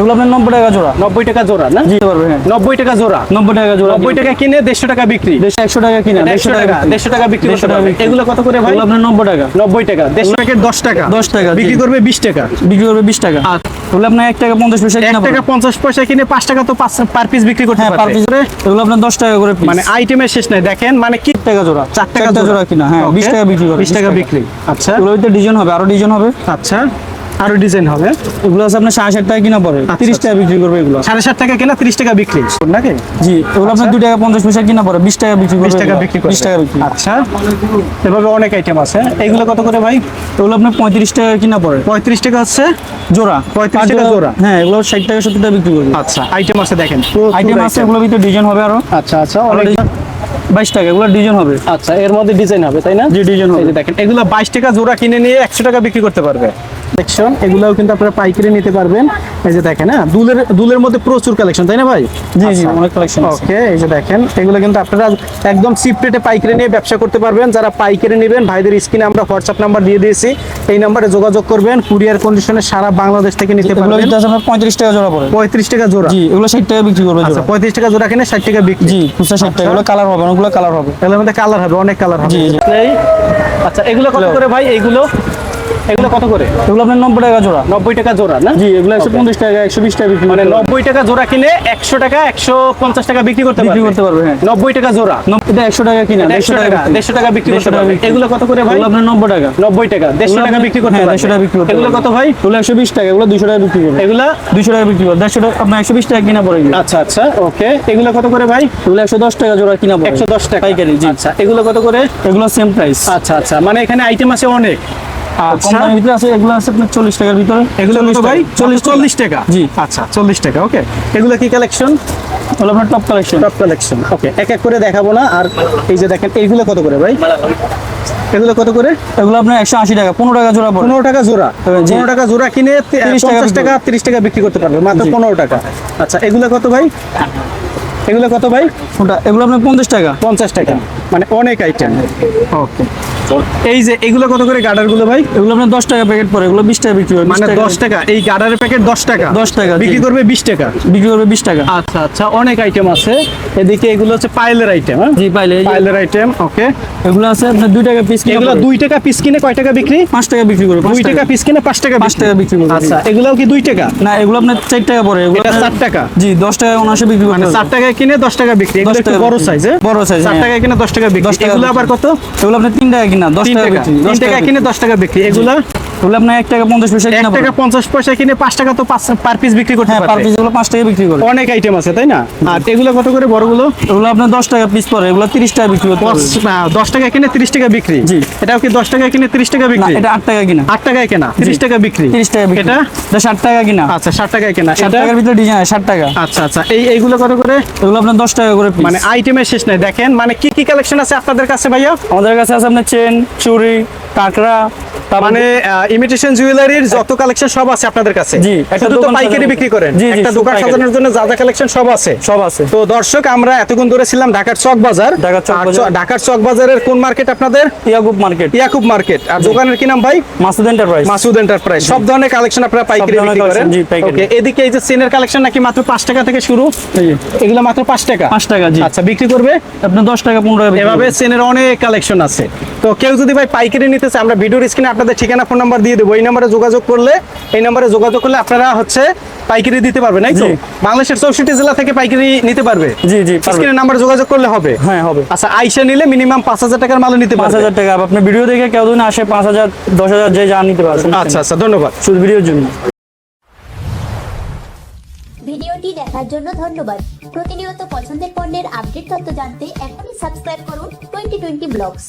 এগুলো আপনার নব্বই টাকা জোড়া। নব্বই টাকা জোড়া না? জি পারবে হ্যাঁ। নব্বই টাকা জোড়া। নব্বই টাকা জোড়া নব্বই টাকা কিনে দেড়শো টাকা বিক্রি। দেড়শো একশো টাকা কিনা দেড়শো টাকা দেড়শো টাকা বিক্রি করতে পারবে। এগুলো কত করে ভাই? আপনার নব্বই টাকা। নব্বই টাকা দেড়শো টাকা। দশ টাকা 10 টাকা, বিক্রি করবে বিশ টাকা। বিক্রি করবে বিশ টাকা। এগুলো আপনার এক টাকা পঞ্চাশ পয়সা এক টাকা পঞ্চাশ পয়সা কিনে পাঁচ টাকা তো পাঁচ পার পিস বিক্রি করতে হ্যাঁ পার পিস এগুলো আপনার দশ টাকা করে মানে আইটেমের শেষ নাই দেখেন মানে কি? টাকা জোড়া। চার টাকা জোড়া। কিনা হ্যাঁ বিশ টাকা বিক্রি করে বিশ টাকা বিক্রি। আচ্ছা। হইতে ডিজাইন হবে আরও ডিজাইন হবে। আচ্ছা। আরও ডিজাইন হবে। এগুলো আছে আপনার সাড়ে ষাট টাকা কিনা পড়ে। তিরিশ টাকা বিক্রি করবে এগুলো। সাড়ে সাত টাকা কেনা ত্রিশ টাকা বিক্রি। নাকি? জি এগুলো আপনার দুই টাকা পঞ্চাশ পয়সা কিনা পড়ে বিশ টাকা বিক্রি বিশ টাকা বিক্রি বিশ টাকা বিক্রি। আচ্ছা এভাবে অনেক আইটেম আছে। এইগুলো কত করে ভাই? এগুলো আপনার পঁয়ত্রিশ টাকা কিনা পড়ে। পঁয়ত্রিশ টাকা হচ্ছে জোড়া। 35 টাকা জোড়া। হ্যাঁ এগুলো ষাট টাকা সত্তর টাকা বিক্রি করবে। আচ্ছা আইটেম আছে দেখেন। আইটেম আছে। এগুলো ভিতরে ডিজাইন হবে আরও। আচ্ছা আচ্ছা অনেক বাইশ টাকা এগুলো ডিজাইন হবে। আচ্ছা এর মধ্যে ডিজাইন হবে তাই না? জি ডিজাইন হবে। দেখেন এগুলো বাইশ টাকা জোড়া কিনে নিয়ে একশো টাকা বিক্রি করতে পারবে। কালেকশন এগুলোও কিন্তু আপনারা পাইকারি নিতে পারবেন। এই যে দেখেন হ্যাঁ দুলের দুলের মধ্যে প্রচুর কালেকশন তাই না ভাই? জি জি। অনেক কালেকশন আছে। ওকে এই যে দেখেন এগুলো কিন্তু আপনারা একদম চিপ রেটে পাইকারি নিয়ে ব্যবসা করতে পারবেন। যারা পাইকারি নেবেন ভাইদের স্ক্রিনে আমরা হোয়াটসঅ্যাপ নাম্বার দিয়ে দিয়েছি। এই নাম্বারে যোগাযোগ করবেন কুরিয়ার কন্ডিশনে সারা বাংলাদেশ থেকে নিতে এগুলো পারবেন। পঁয়ত্রিশ টাকা জোড়া পড়ে। পঁয়ত্রিশ টাকা জোড়া। জি এগুলো ষাট টাকা বিক্রি করবে আচ্ছা পঁয়ত্রিশ টাকা জোড়া কিনে ষাট টাকা বিক্রি। জি খুচরা ষাট টাকা এগুলো কালার হবে অনেকগুলো কালার হবে। এগুলোর মধ্যে কালার হবে অনেক কালার হবে। আচ্ছা এগুলো কত করে ভাই? এইগুলো এগুলো কত করে? এগুলো আপনার নব্বই টাকা জোড়া। নব্বই টাকা জোড়া না? জি এগুলো একশো পঞ্চাশ টাকা একশো বিশ টাকা মানে নব্বই টাকা জোড়া কিনে একশো টাকা একশো পঞ্চাশ টাকা বিক্রি করতে বিক্রি করতে পারবে হ্যাঁ। নব্বই টাকা জোড়া। এটা একশো টাকা কিনা দেড়শো টাকা দেড়শো টাকা বিক্রি করতে পারবে। এগুলো কত করে ভাই? আপনার নব্বই টাকা। নব্বই টাকা দেড়শো টাকা বিক্রি করতে হ্যাঁ, 150 টাকা বিক্রি করতে এগুলো কত ভাই? এগুলো একশো বিশ টাকা এগুলো দুশো টাকা বিক্রি করবে। এগুলা? দুশো টাকা বিক্রি করবে। দেড়শো টাকা আপনার একশো বিশ টাকা কিনা পড়ে আচ্ছা আচ্ছা ওকে। এগুলো কত করে ভাই? এগুলো একশো দশ টাকা জোড়া কিনা পড়ে একশো দশ টাকা। পাইকারি জি। আচ্ছা এগুলো কত করে? এগুলো সেম প্রাইস আচ্ছা আচ্ছা মানে এখানে আইটেম আছে অনেক। আর আচ্ছা ভিতরে আছে এগুলো আছে আপনার চল্লিশ টাকার ভিতরে। এগুলো ভাই? চল্লিশ চল্লিশ টাকা। জি। আচ্ছা চল্লিশ টাকা ওকে। এগুলো কি কালেকশন হলো আপনার top collection top collection okay. এক এক করে দেখাবো না। আর এই যে দেখেন এইগুলো কত করে ভাই? এগুলো কত করে? এগুলো আপনার একশো আশি টাকা পনেরো টাকা জোড়া পনেরো টাকা জোড়া। হ্যাঁ, পনেরো টাকা জোড়া কিনে 30 টাকা পঞ্চাশ টাকা তিরিশ টাকা বিক্রি করতে পারবে মাত্র পনেরো টাকা। আচ্ছা এগুলো কত ভাই? এগুলো কত ভাই? ওটা এগুলো আপনার পঞ্চাশ টাকা। পঞ্চাশ টাকা মানে অনেক আইটেম ওকে। এই যে এগুলো কত করে গার্ডারগুলো ভাই? এগুলো আপনার দশ টাকা প্যাকেট পড়ে এগুলো বিশ টাকা বিক্রি হবে মানে দশ টাকা। এই গার্ডারের প্যাকেট দশ টাকা। 10 টাকা, বিক্রি করবে বিশ টাকা। বিক্রি করবে বিশ টাকা। আচ্ছা আচ্ছা অনেক আইটেম আছে। এদিকে এগুলো হচ্ছে পাইলের আইটেম হ্যাঁ? জি পাইলে পাইলের আইটেম ওকে এগুলো আছে আপনার দুই টাকা পিস এগুলো দুই টাকা পিস কিনে কয় টাকা বিক্রি? পাঁচ টাকা বিক্রি করবে দুই টাকা। পিস কিনে পাঁচ টাকা পাঁচ টাকা বিক্রি করবে আচ্ছা এগুলোও কি দুই টাকা? না এগুলো আপনার চার টাকা পড়ে এগুলো চার টাকা। জি দশ টাকা উনআশি বিক্রি মানে হবে। চার টাকায় কিনে দশ টাকা বিক্রি। এগুলো 10 একটু বড় সাইজ বড় size, চার হ্যাঁ। টাকায় কিনে দশ টাকা বিক্রি। 10 টাকা এগুলো আবার কত? এগুলো আপনার তিন টাকা কিনা দশ তিন টাকা বিক্রি দশ টাকা টাকা কিনে দশ টাকা বিক্রি। এগুলো এগুলো আপনার এক টাকা পঞ্চাশ পয়সা এক টাকা পঞ্চাশ পয়সা কিনে পাঁচ টাকা তো পার পিস বিক্রি করতে হ্যাঁ পার পিস এগুলো পাঁচ টাকা বিক্রি করে অনেক আইটেম আছে তাই না? আর এগুলো কত করে বড়গুলো? এগুলো আপনার দশ টাকা পিস পড়ে এগুলো তিরিশ টাকা বিক্রি করতে দশ- দশ টাকা কিনে তিরিশ টাকা বিক্রি। জি। এটাও কি দশ টাকা কিনে তিরিশ টাকা বিক্রি? এটা আট টাকা কিনা। আট টাকায় কেনা তিরিশ টাকা বিক্রি। তিরিশ টাকা এটা? এটা ষাট টাকা কিনা। আচ্ছা ষাট টাকায় কেনা। ষাট টাকার ভিতরে ডিজাইন ষাট টাকা। আচ্ছা আচ্ছা। এই এইগুলো কত করে? এগুলো আপনার দশ টাকা করে মানে আইটেমের শেষ নাই। দেখেন মানে কি কি কালেকশন আছে আপনাদের কাছে ভাইয়া? আমাদের কাছে আছে আপনার চেন চুরি কাঁকড়া মানে ইমিটেশন জুয়েলারির যত কালেকশন সব আছে আপনাদের কাছে। জি, একটা শুধু তো পাইকারি বিক্রি করেন। একটা দোকান সাজানোর জন্য যা যা কালেকশন সব আছে। সব আছে। তো দর্শক আমরা এতক্ষণ ধরে ছিলাম ঢাকার চক বাজার। ঢাকার চক বাজারের কোন মার্কেট আপনাদের? ইয়াকুব মার্কেট ইয়াকুব মার্কেট আর দোকানের কি নাম ভাই? মাসুদ এন্টারপ্রাইজ মাসুদ এন্টারপ্রাইজ সব ধরনের কালেকশন আপনারা পাইকারি বিক্রি করেন। জি, পাইকারি। ওকে এদিকে এই যে সেনের কালেকশন নাকি মাত্র পাঁচ টাকা থেকে শুরু? এগুলো মাত্র পাঁচ টাকা? পাঁচ টাকা জি। আচ্ছা বিক্রি করবে? আপনার দশ টাকা পনেরো টাকা এভাবে। সেনের অনেক কালেকশন আছে। তো কেউ যদি ভাই পাইকারি নিতে চায় আমরা ভিডিওর স্ক্রিনে আপনাদের ঠিকানা ফোন নাম্বার দিয়ে দেবো। এই নাম্বারে যোগাযোগ করলে এই নাম্বারে যোগাযোগ করলে আপনারা হচ্ছে পাইকারি দিতে পারবেন তাই তো? বাংলাদেশের চৌষট্টি জেলা থেকে পাইকারি নিতে পারবে? জি জি পারবে। স্ক্রিনের নাম্বারে যোগাযোগ করলে হবে? হ্যাঁ হবে। আচ্ছা আইসা নিলে মিনিমাম পাঁচ হাজার টাকার মাল নিতে পাঁচ পারবে হাজার টাকা। আপনার ভিডিও দেখে কেউ যদি আসে পাঁচ হাজার দশ হাজার যে যা নিতে পারবে আচ্ছা আচ্ছা ধন্যবাদ। শুধু ভিডিওর জন্য। ভিডিওটি দেখার জন্য ধন্যবাদ। প্রতিনিয়ত পছন্দের পণ্যের আপডেট তথ্য জানতে এখনই সাবস্ক্রাইব করুন টোয়েন্টি টোয়েন্টি ব্লগস